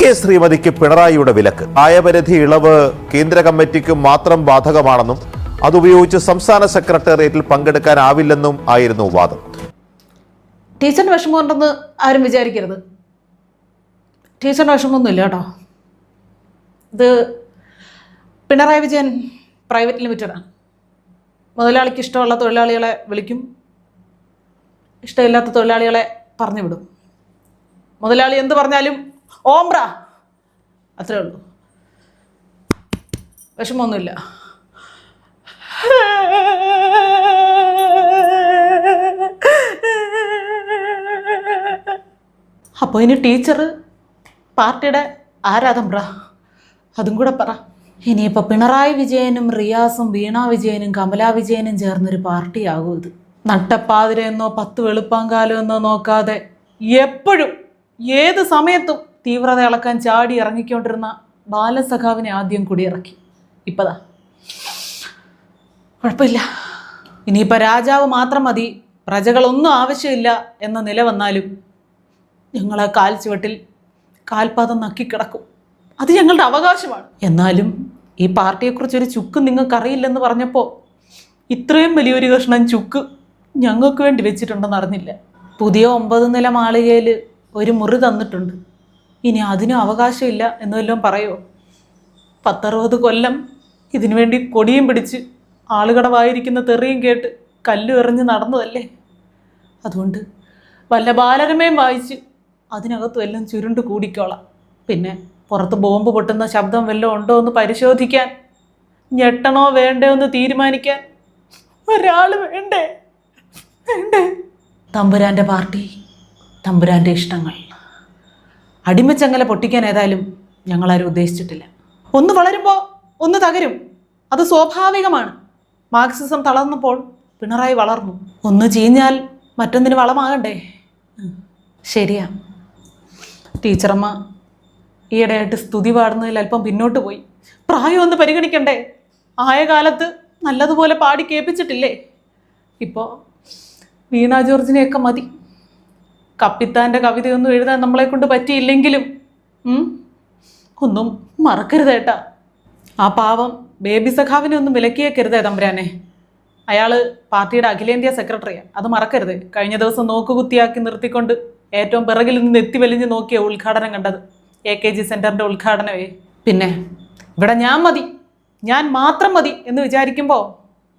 K ശ്രീമതിക്ക് പിണറായിയുടെ വിലക്ക്. ആയപരിധി ഇളവ് കേന്ദ്ര കമ്മിറ്റിക്ക് മാത്രം ബാധകമാണെന്നും അതുപയോഗിച്ച് സംസ്ഥാന സെക്രട്ടേറിയറ്റിൽ പങ്കെടുക്കാനാവില്ലെന്നും ആയിരുന്നു വാദം. ടീച്ചറിന് വിഷമമുണ്ടെന്ന് ആരും വിചാരിക്കരുത്. ടീച്ചറിന് വിഷമമൊന്നുമില്ല കേട്ടോ. ഇത് പിണറായി വിജയൻ പ്രൈവറ്റ് ലിമിറ്റഡാണ്. മുതലാളിക്ക് ഇഷ്ടമുള്ള തൊഴിലാളികളെ വിളിക്കും. ഇഷ്ടമില്ലാത്ത തൊഴിലാളികളെ പറഞ്ഞു വിടും മുതലാളി എന്ത് പറഞ്ഞാലും ഓംബ്ര അത്രേ ഉള്ളൂ. വിഷമമൊന്നുമില്ല. അപ്പോൾ ഇനി ടീച്ചർ പാർട്ടിയുടെ ആരാധം പറ. അതും കൂടെ പറ. ഇനിയിപ്പോൾ പിണറായി വിജയനും റിയാസും വീണ വിജയനും കമലാ വിജയനും ചേർന്നൊരു പാർട്ടി പാർട്ടിയാകും ഇത്. നട്ടപ്പാതിരെന്നോ പത്ത് വെളുപ്പാങ്കാലം എന്നോ നോക്കാതെ എപ്പോഴും ഏത് സമയത്തും തീവ്രത ഇളക്കാൻ ചാടി ഇറങ്ങിക്കൊണ്ടിരുന്ന ബാലസഖാവിനെ ആദ്യം കുടിയിറക്കി ഇപ്പതാ. കുഴപ്പമില്ല. ഇനിയിപ്പോൾ രാജാവ് മാത്രം മതി. പ്രജകളൊന്നും ആവശ്യമില്ല എന്ന നില വന്നാലും ഞങ്ങളെ കാൽ ചുവട്ടിൽ കാൽപാദം നക്കിക്കിടക്കും അത് ഞങ്ങളുടെ അവകാശമാണ്. എന്നാലും ഈ പാർട്ടിയെക്കുറിച്ചൊരു ചുക്ക് നിങ്ങൾക്കറിയില്ലെന്ന് പറഞ്ഞപ്പോൾ ഇത്രയും വലിയൊരു കഷ്ണം ചുക്ക് ഞങ്ങൾക്ക് വേണ്ടി വെച്ചിട്ടുണ്ടെന്ന് അറിഞ്ഞില്ല. പുതിയ ഒമ്പത് നില മാളികയിൽ ഒരു മുറി തന്നിട്ടുണ്ട്. ഇനി അതിനും അവകാശമില്ല എന്ന് വല്ലതും പറയോ? പത്തറുപത് കൊല്ലം ഇതിനു വേണ്ടി കൊടിയും പിടിച്ച് ആളുകടവായിരിക്കുന്ന തെറിയും കേട്ട് കല്ലു എറിഞ്ഞ് നടന്നതല്ലേ? അതുകൊണ്ട് വല്ല ബാലരമയും വായിച്ച് അതിനകത്ത് വല്ലതും ചുരുണ്ട് കൂടിക്കോളാം. പിന്നെ പുറത്ത് ബോംബ് പൊട്ടുന്ന ശബ്ദം വല്ലതും ഉണ്ടോ എന്ന് പരിശോധിക്കാൻ ഞെട്ടണോ വേണ്ടോ എന്ന് തീരുമാനിക്കാൻ ഒരാൾ വേണ്ടേ? വേണ്ടേ? തമ്പുരാന്റെ പാർട്ടി തമ്പുരാന്റെ ഇഷ്ടങ്ങൾ. അടിമച്ചങ്ങല പൊട്ടിക്കാൻ ഏതായാലും ഞങ്ങളാരും ഉദ്ദേശിച്ചിട്ടില്ല. ഒന്ന് വളരുമ്പോൾ ഒന്ന് തകരും. അത് സ്വാഭാവികമാണ്. മാർക്സിസം തളർന്നപ്പോൾ പിണറായി വളർന്നു. ഒന്ന് ചീഞ്ഞാൽ മറ്റൊന്നിന് വളമാകണ്ടേ? ശരിയാ. ടീച്ചറമ്മ ഈയിടെയായിട്ട് സ്തുതി പാടുന്നതിൽ അല്പം പിന്നോട്ട് പോയി. പ്രായം ഒന്ന് പരിഗണിക്കണ്ടേ? ആയ കാലത്ത് നല്ലതുപോലെ പാടി കേൾപ്പിച്ചിട്ടില്ലേ? ഇപ്പോൾ വീണ ജോർജിനെയൊക്കെ മതി. കപ്പിത്താന്റെ കവിതയൊന്നും എഴുതാൻ നമ്മളെ കൊണ്ട് പറ്റിയില്ലെങ്കിലും ഒന്നും മറക്കരുതേട്ടാ ആ പാവം ബേബി സഖാവിനെ ഒന്നും വിലക്കിയേക്കരുതേ തമ്പുരാനെ. അയാൾ പാർട്ടിയുടെ അഖിലേന്ത്യാ സെക്രട്ടറിയാണ് അത് മറക്കരുത്. കഴിഞ്ഞ ദിവസം നോക്കുകുത്തിയാക്കി നിർത്തിക്കൊണ്ട് ഏറ്റവും പിറകിൽ നിന്ന് എത്തി നോക്കിയ ഉദ്ഘാടനം കണ്ടത് എ കെ ജി സെന്ററിന്റെ ഉദ്ഘാടനമേ. പിന്നെ ഇവിടെ ഞാൻ മതി. ഞാൻ മാത്രം മതി എന്ന് വിചാരിക്കുമ്പോൾ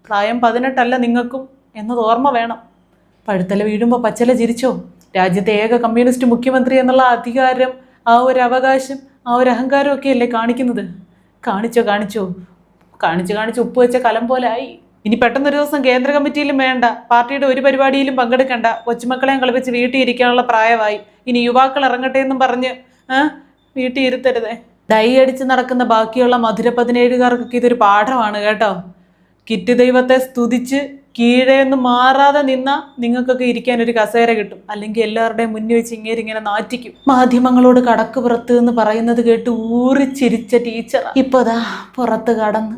പ്രായം പതിനെട്ടല്ല നിങ്ങൾക്കും എന്നത് ഓർമ്മ വേണം. പഴുത്തല വീഴുമ്പോൾ പച്ചല ചിരിച്ചോ? രാജ്യത്തെ ഏക കമ്മ്യൂണിസ്റ്റ് മുഖ്യമന്ത്രി എന്നുള്ള അധികാരം ആ ഒരു അവകാശം ആ ഒരു അഹങ്കാരമൊക്കെ അല്ലേ കാണിക്കുന്നത്? കാണിച്ചോ കാണിച്ചോ. കാണിച്ച് കാണിച്ച് ഉപ്പ് വെച്ച കലം പോലെ ആയി. ഇനി പെട്ടെന്നൊരു ദിവസം കേന്ദ്ര കമ്മിറ്റിയിലും വേണ്ട പാർട്ടിയുടെ ഒരു പരിപാടിയിലും പങ്കെടുക്കണ്ട. കൊച്ചുമക്കളെയും കളിപ്പിച്ച് വീട്ടിൽ ഇരിക്കാനുള്ള പ്രായമായി. ഇനി യുവാക്കൾ ഇറങ്ങട്ടെ എന്നും പറഞ്ഞ് വീട്ടിൽ ഇരുത്തരുതേ. ഡൈ അടിച്ച് നടക്കുന്ന ബാക്കിയുള്ള മധുര പതിനേഴുകാർക്കൊക്കെ ഇതൊരു പാഠമാണ് കേട്ടോ. കിറ്റ് ദൈവത്തെ സ്തുതിച്ച് കീഴേന്ന് മാറാതെ നിന്ന നിങ്ങൾക്കൊക്കെ ഇരിക്കാൻ ഒരു കസേര കിട്ടും. അല്ലെങ്കിൽ എല്ലാവരുടെയും മുന്നിൽ വെച്ച് ഇങ്ങനെ ഇങ്ങനെ നാറ്റിക്കും. മാധ്യമങ്ങളോട് കടക്ക് പുറത്ത് എന്ന് പറയുന്നത് കേട്ട് ഊറിച്ചിരിച്ച ടീച്ചർ ഇപ്പതാ പുറത്ത് കടന്ന്.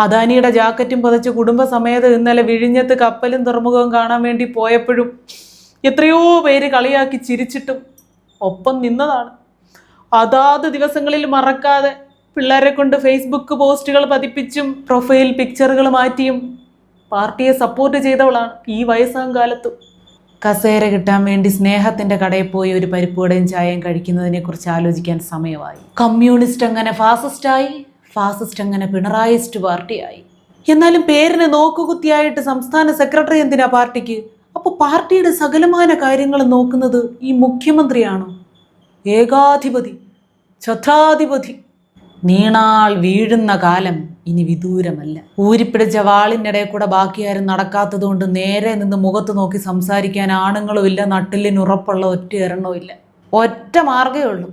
അദാനിയുടെ ജാക്കറ്റും പുതച്ച് കുടുംബസമേതം ഇന്നലെ വിഴിഞ്ഞത്ത് കപ്പലും തുറമുഖവും കാണാൻ വേണ്ടി പോയപ്പോഴും എത്രയോ പേര് കളിയാക്കി ചിരിച്ചിട്ടും ഒപ്പം നിന്നതാണ്. അതാത് ദിവസങ്ങളിൽ മറക്കാതെ പിള്ളേരെ കൊണ്ട് ഫേസ്ബുക്ക് പോസ്റ്റുകൾ പതിപ്പിച്ചും പ്രൊഫൈൽ പിക്ചറുകൾ മാറ്റിയും പാർട്ടിയെ സപ്പോർട്ട് ചെയ്തവളാണ് ഈ വയസ്സാം കാലത്തും കസേര കിട്ടാൻ വേണ്ടി സ്നേഹത്തിന്റെ കടയിൽ പോയി ഒരു പരിപ്പുവടയും ചായയും കഴിക്കുന്നതിനെക്കുറിച്ച് ആലോചിക്കാൻ സമയമായി. കമ്മ്യൂണിസ്റ്റ് അങ്ങനെ ഫാസിസ്റ്റായി ഫാസിസ്റ്റ് അങ്ങനെ പിണറായിസ്റ്റ് പാർട്ടിയായി. എന്നാലും പേരിന് നോക്കുകുത്തിയായിട്ട് സംസ്ഥാന സെക്രട്ടറി എന്തിനാ പാർട്ടിക്ക്? അപ്പോൾ പാർട്ടിയുടെ സകലമാന കാര്യങ്ങൾ നോക്കുന്നത് ഈ മുഖ്യമന്ത്രിയാണോ? ഏകാധിപതി ഛത്രാധിപതി. നീണാൾ വീഴുന്ന കാലം ഇനി വിദൂരമല്ല. ഊരിപ്പിടിച്ച വാളിനിടെ കൂടെ ബാക്കിയാരും നടക്കാത്തതുകൊണ്ട് നേരെ നിന്ന് മുഖത്ത് നോക്കി സംസാരിക്കാൻ ആണുങ്ങളും ഇല്ല നട്ടിലിന് ഉറപ്പുള്ള ഒറ്റ എണ്ണവും ഇല്ല. ഒറ്റ മാർഗമേ ഉള്ളൂ.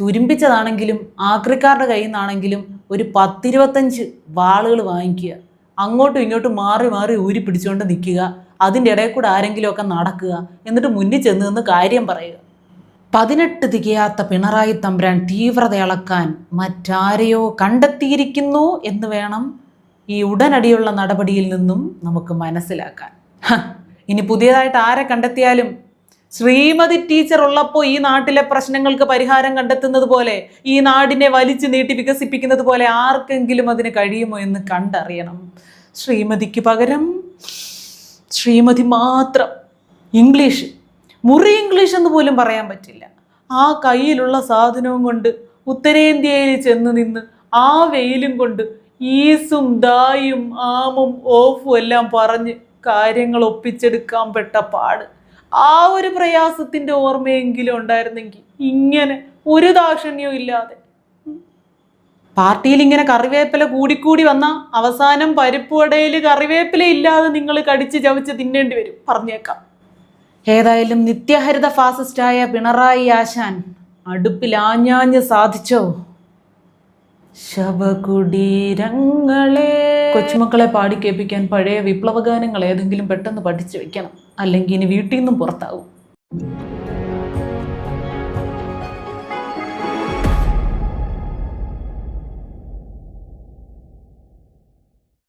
തുരുമ്പിച്ചതാണെങ്കിലും ആക്രിക്കാരുടെ കയ്യിൽ നിന്നാണെങ്കിലും ഒരു പത്തിരുപത്തഞ്ച് വാളുകൾ വാങ്ങിക്കുക. അങ്ങോട്ടും ഇങ്ങോട്ടും മാറി മാറി ഊരി പിടിച്ചുകൊണ്ട് നിൽക്കുക. അതിന്റെ ഇടയിൽ കൂടെ ആരെങ്കിലുമൊക്കെ നടക്കുക. എന്നിട്ട് മുന്നിൽ ചെന്ന് നിന്ന് കാര്യം പറയുക. പതിനെട്ട് തികയാത്ത പിണറായി തമ്പുരാൻ തീവ്രത അളക്കാൻ മറ്റാരെയോ കണ്ടെത്തിയിരിക്കുന്നു എന്ന് വേണം ഈ ഉടനടിയുള്ള നടപടിയിൽ നിന്നും നമുക്ക് മനസ്സിലാക്കാൻ. ഇനി പുതിയതായിട്ട് ആരെ കണ്ടെത്തിയാലും? ശ്രീമതി ടീച്ചർ ഉള്ളപ്പോൾ ഈ നാട്ടിലെ പ്രശ്നങ്ങൾക്ക് പരിഹാരം കണ്ടെത്തുന്നത് പോലെ ഈ നാടിനെ വലിച്ചു നീട്ടി വികസിപ്പിക്കുന്നത് പോലെ ആർക്കെങ്കിലും അതിന് കഴിയുമോ എന്ന് കണ്ടറിയണം. ശ്രീമതിക്ക് പകരം ശ്രീമതി മാത്രം ഇംഗ്ലീഷ് മുറി ഇംഗ്ലീഷ് എന്ന് പോലും പറയാൻ പറ്റില്ല. ആ കയ്യിലുള്ള സാധനവും കൊണ്ട് ഉത്തരേന്ത്യയിൽ ചെന്ന് നിന്ന് ആ വെയിലും കൊണ്ട് ഈസും ദായും ആമും ഓഫും എല്ലാം പറഞ്ഞ് കാര്യങ്ങൾ ഒപ്പിച്ചെടുക്കാൻ പെട്ട പാട്. ആ ഒരു പ്രയാസത്തിന്റെ ഓർമ്മയെങ്കിലും ഉണ്ടായിരുന്നെങ്കിൽ ഇങ്ങനെ ഒരു ദാക്ഷിണ്യവും ഇല്ലാതെ. പാർട്ടിയിൽ ഇങ്ങനെ കറിവേപ്പില കൂടിക്കൂടി വന്ന അവസാനം പരിപ്പ് പരിപ്പുവടയിൽ കറിവേപ്പില ഇല്ലാതെ നിങ്ങൾ കടിച്ച് ചവച്ച് തിന്നേണ്ടി വരും. പറഞ്ഞേക്കാം. ഏതായാലും നിത്യഹരിത ഫാസിസ്റ്റായ പിണറായി ആശാൻ അടുപ്പിൽ ആഞ്ഞാഞ്ഞ് സാധിച്ചോ? ശവകുടീരങ്ങളെ. കൊച്ചുമക്കളെ പാടി കേൾപ്പിക്കാൻ പഴയ വിപ്ലവഗാനങ്ങൾ ഏതെങ്കിലും പെട്ടെന്ന് പഠിച്ചു വെക്കണം. അല്ലെങ്കിൽ ഇനി വീട്ടിൽ നിന്നും പുറത്താവും.